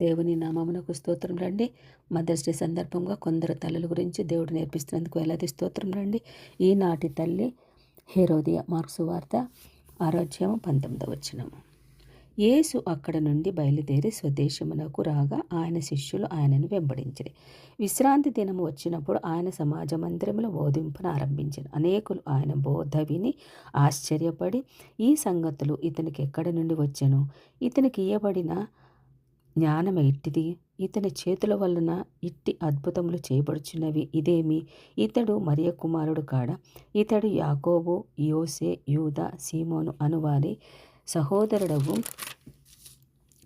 దేవుని నామమునకు స్తోత్రం రండి. మదర్స్ డే సందర్భంగా కొందరు తల్లుల గురించి దేవుడు నేర్పిస్తున్నందుకు ఎలాది స్తోత్రం రండి. ఈనాటి తల్లి హేరోదియ మార్క్సు వార్త ఆరోగ్యము పంతొమ్మిదవ వచ్చినము యేసు అక్కడ నుండి బయలుదేరి స్వదేశమునకు రాగా ఆయన శిష్యులు ఆయనను వెంబడించిరి. విశ్రాంతి దినము వచ్చినప్పుడు ఆయన సమాజ మందిరంలో బోధింపును ఆరంభించిన అనేకులు ఆయన బోధ విని ఆశ్చర్యపడి ఈ సంగతులు ఇతనికి ఎక్కడి నుండి వచ్చాను? ఇతనికి ఇయ్యబడిన జ్ఞానం ఇట్టిది ఇతని చేతుల వలన ఇట్టి అద్భుతములు చేయబడుచున్నవి ఇదేమి? ఇతడు మరియ కుమారుడు కాడ? ఇతడు యాకోబు యోసే యూద సీమోను అనువారి సహోదరుడవు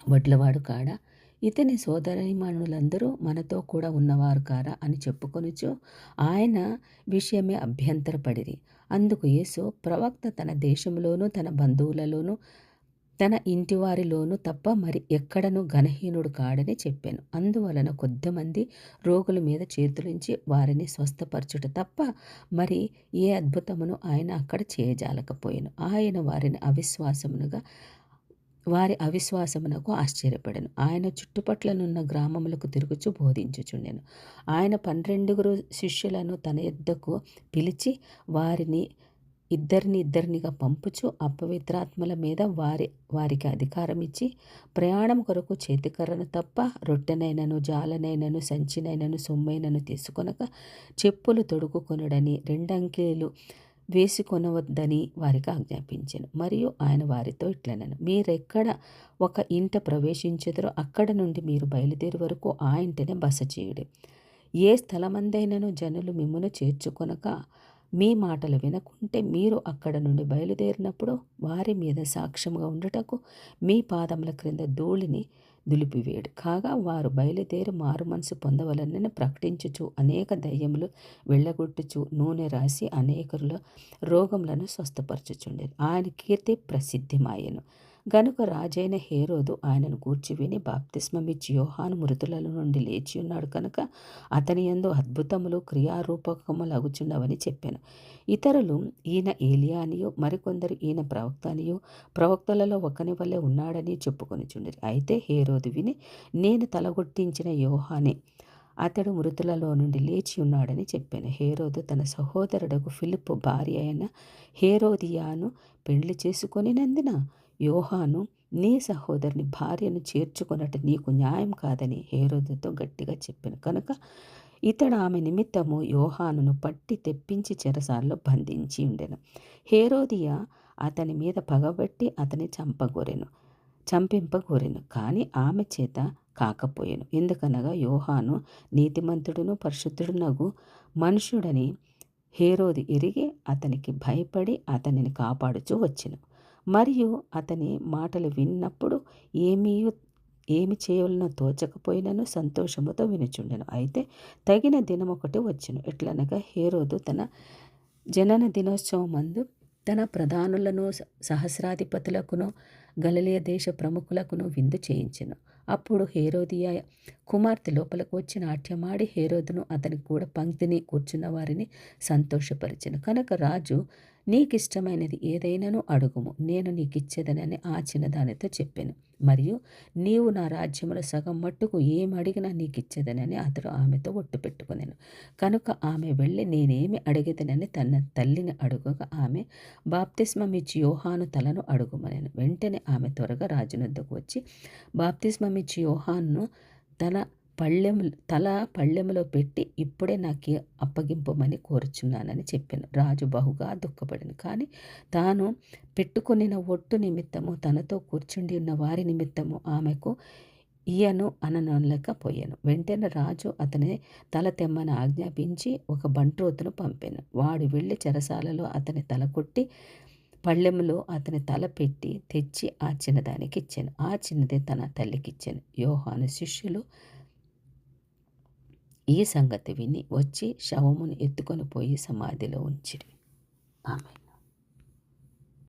వడ్లవాడు కాడ? ఇతని సోదరిమణులందరూ మనతో కూడా ఉన్నవారు కారా అని చెప్పుకొనుచు ఆయన విషయమే అభ్యంతరపడిరి. అందుకు యేసు ప్రవక్త తన దేశంలోనూ తన బంధువులలోనూ తన ఇంటివారిలోనూ తప్ప మరి ఎక్కడనూ ఘనహీనుడు కాడని చెప్పాను. అందువలన కొద్దిమంది రోగుల మీద చేతులుంచి వారిని స్వస్థపరచుట తప్ప మరి ఏ అద్భుతమును ఆయన అక్కడ చేయజాలకపోయాను. ఆయన వారిని అవిశ్వాసమునుగా వారి అవిశ్వాసమునకు ఆశ్చర్యపడను. ఆయన చుట్టుపట్లనున్న గ్రామములకు తిరుగుచు బోధించుచుండెను. ఆయన పన్నెండుగురు శిష్యులను తన యొద్దకు పిలిచి వారిని ఇద్దరిని ఇద్దరినిగా పంపుచు అపవిత్రాత్మల మీద వారి వారికి అధికారం ఇచ్చి ప్రయాణం కొరకు చేతికర్రను తప్ప రొట్టెనైనను జాలనైనను సంచినైనను సొమ్మైనను తీసుకొనక చెప్పులు తొడుగుకొనుడని రెండంకెలు వేసుకొనవద్దని వారికి ఆజ్ఞాపించాను. మరియు ఆయన వారితో ఇట్లనను మీరెక్కడ ఒక ఇంట ప్రవేశించదరో అక్కడ నుండి మీరు బయలుదేరి వరకు ఆ ఇంటినే బస చేయుడి. ఏ స్థలమందైనను జనులు మిమ్మను చేర్చుకొనక మీ మాటలు వినకుంటే మీరు అక్కడ నుండి బయలుదేరినప్పుడు వారి మీద సాక్ష్యంగా ఉండటకు మీ పాదముల క్రింద ధూళిని దులిపివేడు కాగా వారు బయలుదేరి మారు మనసు పొందవలనని ప్రకటించుచు అనేక దయ్యములు వెళ్ళగొట్టుచు నూనె రాసి అనేకరులో రోగములను స్వస్థపరచుచుండేది ఆయన కీర్తి ప్రసిద్ధిమాయను గనుక రాజైన హేరోదు ఆయనను కూర్చి విని బాప్తిస్మమిచ్చి యోహాను మృతుల నుండి లేచి ఉన్నాడు కనుక అతని ఎందు అద్భుతములు క్రియారూపకములు అగుచున్నవని చెప్పాను. ఇతరులు ఈయన ఏలియానియో మరికొందరు ఈయన ప్రవక్త అనియో ప్రవక్తలలో ఒకని వల్లే ఉన్నాడని చెప్పుకొని చుండరు అయితే హేరోదు విని నేను తలగొట్టించిన యోహానే అతడు మృతులలో నుండి లేచి ఉన్నాడని చెప్పాను. హేరోదు తన సహోదరుడకు ఫిలిప్ భార్య అయిన హేరోదియాను పెళ్ళి చేసుకొనినందున యోహాను నీ సహోదరుని భార్యను చేర్చుకున్నట్టు నీకు న్యాయం కాదని హేరోదుతో గట్టిగా చెప్పాను. కనుక ఇతడు ఆమె నిమిత్తము యోహానును పట్టి తెప్పించి చెరసాల్లో బంధించి ఉండెను. హేరోదియ అతని మీద పగబట్టి అతని చంపగోరెను చంపింపగోరెను. కానీ ఆమె చేత కాకపోయాను. ఎందుకనగా యోహాను నీతిమంతుడును పరిశుద్ధుడునగు మనుషుడని హేరోది ఎరిగి అతనికి భయపడి అతనిని కాపాడుచూ వచ్చెను. మరియు అతని మాటలు విన్నప్పుడు ఏమీ ఏమి చేయవలనో తోచకపోయినను సంతోషముతో వినుచుండెను. అయితే తగిన దినం ఒకటి వచ్చును. ఎట్లనగా హేరోదు తన జనన దినోత్సవం మందు తన ప్రధానులను సహస్రాధిపతులకును గలలియ దేశ ప్రముఖులకును విందు చేయించెను. అప్పుడు హేరోదియ కుమార్తె లోపలకు వచ్చి నాట్యమాడి హేరోదును అతనికి కూడా పంక్తిని కూర్చున్న వారిని సంతోషపరిచెను. కనుక రాజు నీకిష్టమైనది ఏదైనాను అడుగుము. నేను నీకు ఇచ్చేదనని ఆ చిన్నదానితో చెప్పాను. మరియు నీవు నా రాజ్యముల సగం మట్టుకు ఏమి అడిగినా నీకు ఇచ్చేదనని అతడు ఆమెతో ఒట్టు పెట్టుకున్నాను కనుక ఆమె వెళ్ళి నేనేమి అడిగేదనని తన తల్లిని అడుగగా ఆమె బాప్తిస్మమిచ్చి యోహాను తలను అడుగుమనేను. వెంటనే ఆమె త్వరగా రాజునొద్దకు వచ్చి బాప్తిస్మమిచ్చి యోహాను తన పళ్ళెము తల పళ్ళెములో పెట్టి ఇప్పుడే నాకు అప్పగింపమని కోరుచున్నానని చెప్పాను. రాజు బహుగా దుఃఖపడింది కానీ తాను పెట్టుకుని ఒట్టు నిమిత్తము తనతో కూర్చుండి ఉన్న వారి నిమిత్తము ఆమెకు ఈయను అననలేకపోయాను వెంటనే రాజు అతని తల తెమ్మని ఆజ్ఞాపించి ఒక బంట్రోతును పంపాను. వాడు వెళ్ళి చెరసాలలో అతని తల కొట్టి పళ్ళెములో అతని తల పెట్టి తెచ్చి ఆ చిన్నదానికి ఇచ్చాను ఆ చిన్నదే తన తల్లికి ఇచ్చాను యోహాను శిష్యులు ఈ సంగతి విని వచ్చి శవమును ఎత్తుకొని పోయి సమాధిలో ఉంచిరి. ఆమె